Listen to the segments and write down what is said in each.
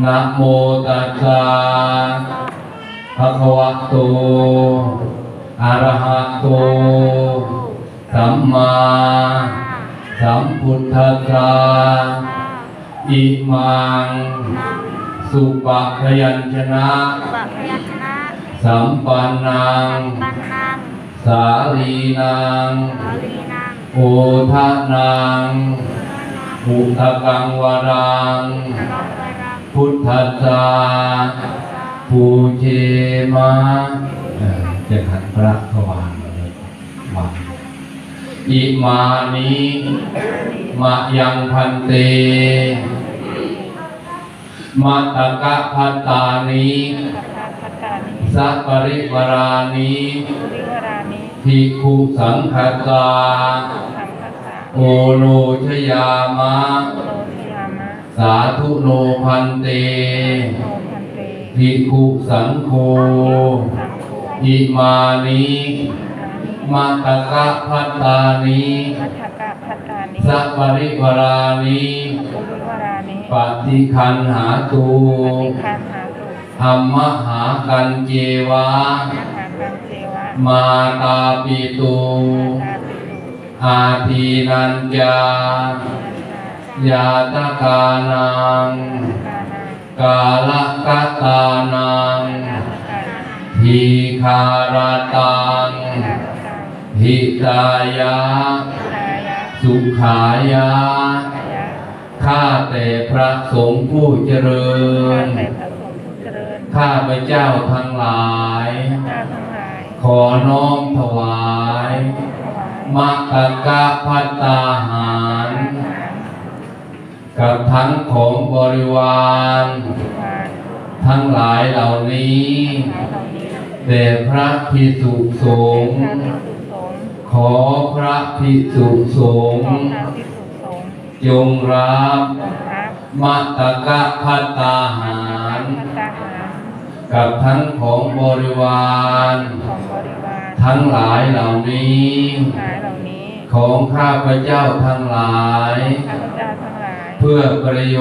นะโมตัสสะภะคะวะโต อะระหะโต สัมมาสัมพุทธัสสะอิมัง สุปะพยัญชนะปะพยัญชนะสัมปันนังปันนังสาลีนัง สาลีนัง โอทานังอุทกังวรังรองไปรัง พุทธัสสะปูเชมะเอ่อจะขันพระทวารเลยวางอิมานิมะยังพันเตมัตตกะพัตตานิพัทธพัตตานิสัปริวรานิปุริวรานิภิกขุสังฆตาสัมภัสสะโอโนชยามะโลทยามะ สาธุโนพันเตโนพันเตภิกขุสังโฆสังโฆอิมานิมาตกะพัตตานิพัทธกะพัตตานิสัปริวรานิปุริวรานิปฏิคันหาตูปฏิคันหาตุธรรมหากันเจวะมหาคันเจวะมาตาปิตูตาปิตุอาทีนันจา ยาตกานังกานัง กาลกตานังกานังทีคารตังหิตายะ สุขายะ ข้าแต่พระสงฆ์ผู้เจริญ ข้าพระเจ้าทั้งหลาย ขอน้อมถวายมัตตกะพัตตาหาร กับทั้งของบริวารวานทั้งหลายเหล่านี้เหล่านี้แด่พระพิสุสงฆ์พระภิกษุสงฆ์ขอพระพิสุสงขฆ์อพระภิกษุสงฆ์จงรับทรงรับมัตตกะพัตตาหารพัตตาหารกับทั้งของบริวารของบริวาร ทั้งหลายเหล่านี้หลายเหล่านี้ ของข้าพระเจ้าทั้งหลายข้า พเจ้าทั้งหลายเพื่อประโย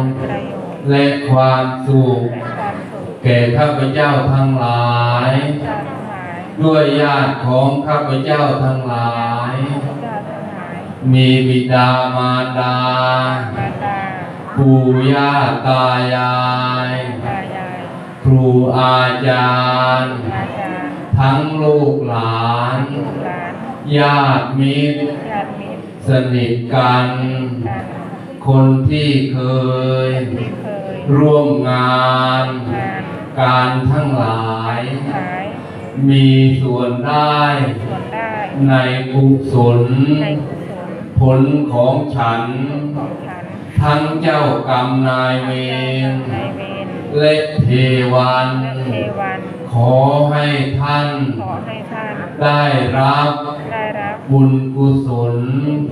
ชน์ประโยชน์ และความสุขและความสุขแก่ข้าพเจ้าทั้งหลายเจ้าทั้งหลาย ด้วยญาติของข้าพเจ้าทั้งหลายข้าพเจ้าทั้งหลายมีบิดามารดามารดา ปู่ย่าตายายตายายครูอาจารย์อาจารย์ ทั้งลูกหลานลูกหลานญาติมิตรญาติมิตร สนิทกันกัน คนที่เคยที่เคย ร่วมงานงาน การทั้งหลายหลายมีส่วนได้ส่วนได้ในกุศลในกุศลผลของฉันของฉัน ทั้งเจ้ากรรมนายเวรในเวรและเทวันและเทวัน ขอให้ท่านขอให้ท่านได้รับได้รับบุญกุศล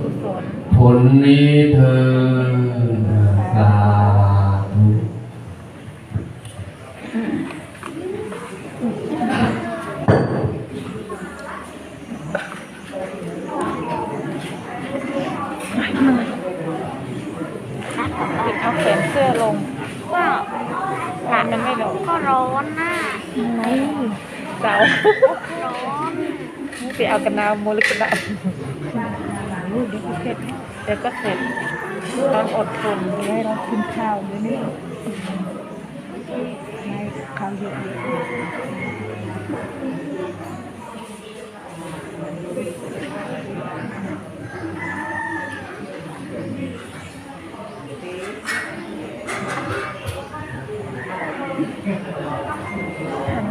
กุศล ผลนี้เธอญสาธุเอาแขนเสื้อลงก็ขามันไม่ลงก็ร้อนน่ะไม่เสาร้อนไปเอากระนาวโมลิกุลาลูกเดี๋ ยวก็เสร็จเดี๋ยวก็เสร็จต้องอดทนให้เรากินข้าวด้วยนี่ไม่ข้าวเยอะหันหน้ามา